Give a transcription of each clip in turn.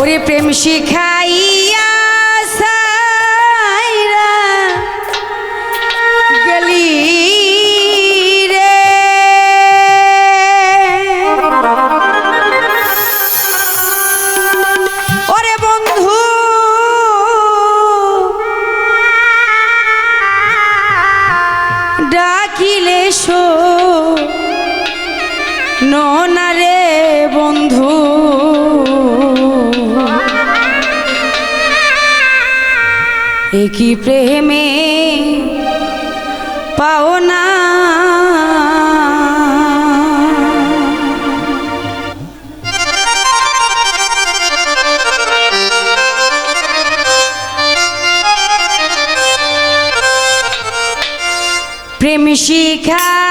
ওরে প্রেম শিখাইয়া একই প্রেমে পাওনা প্রেম শিখা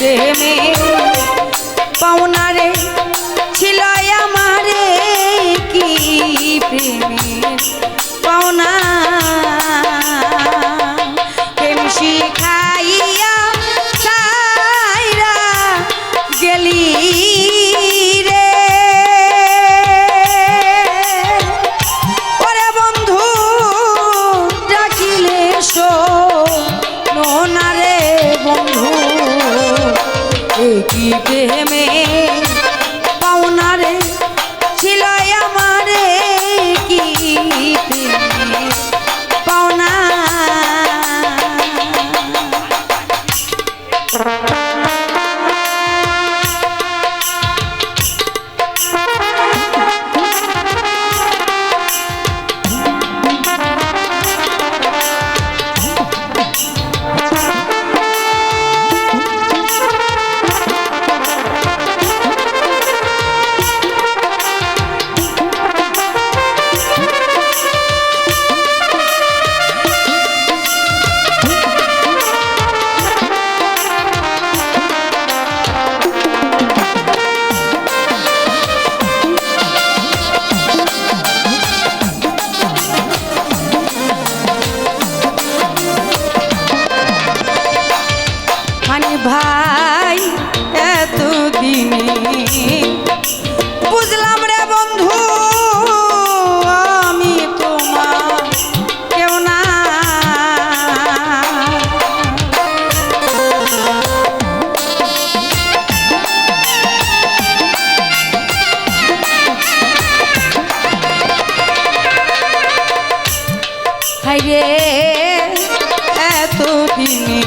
प्रेम তিনি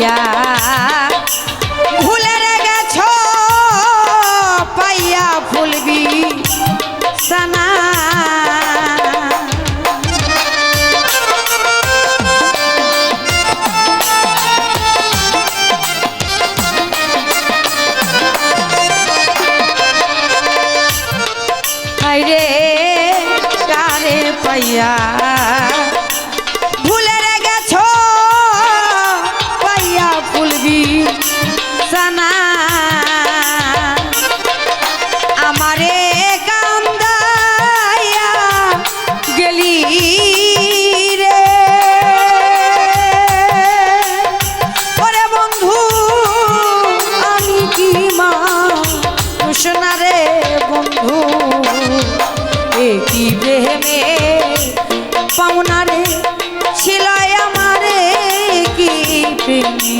Yeah.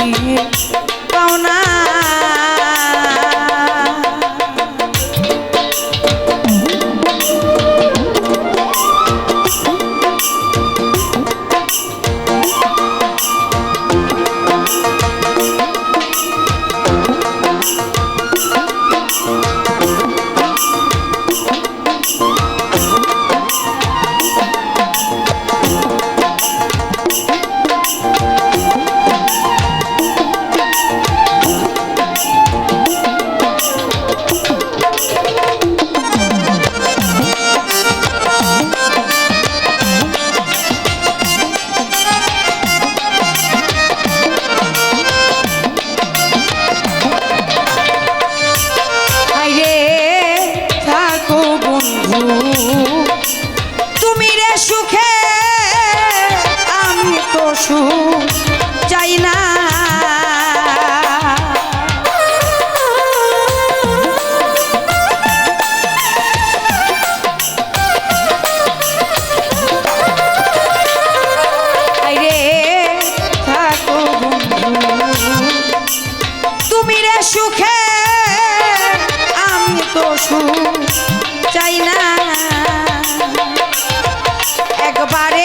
你。সুখ চাই না। সুখে আমি তো সুখ চাই না। একবারে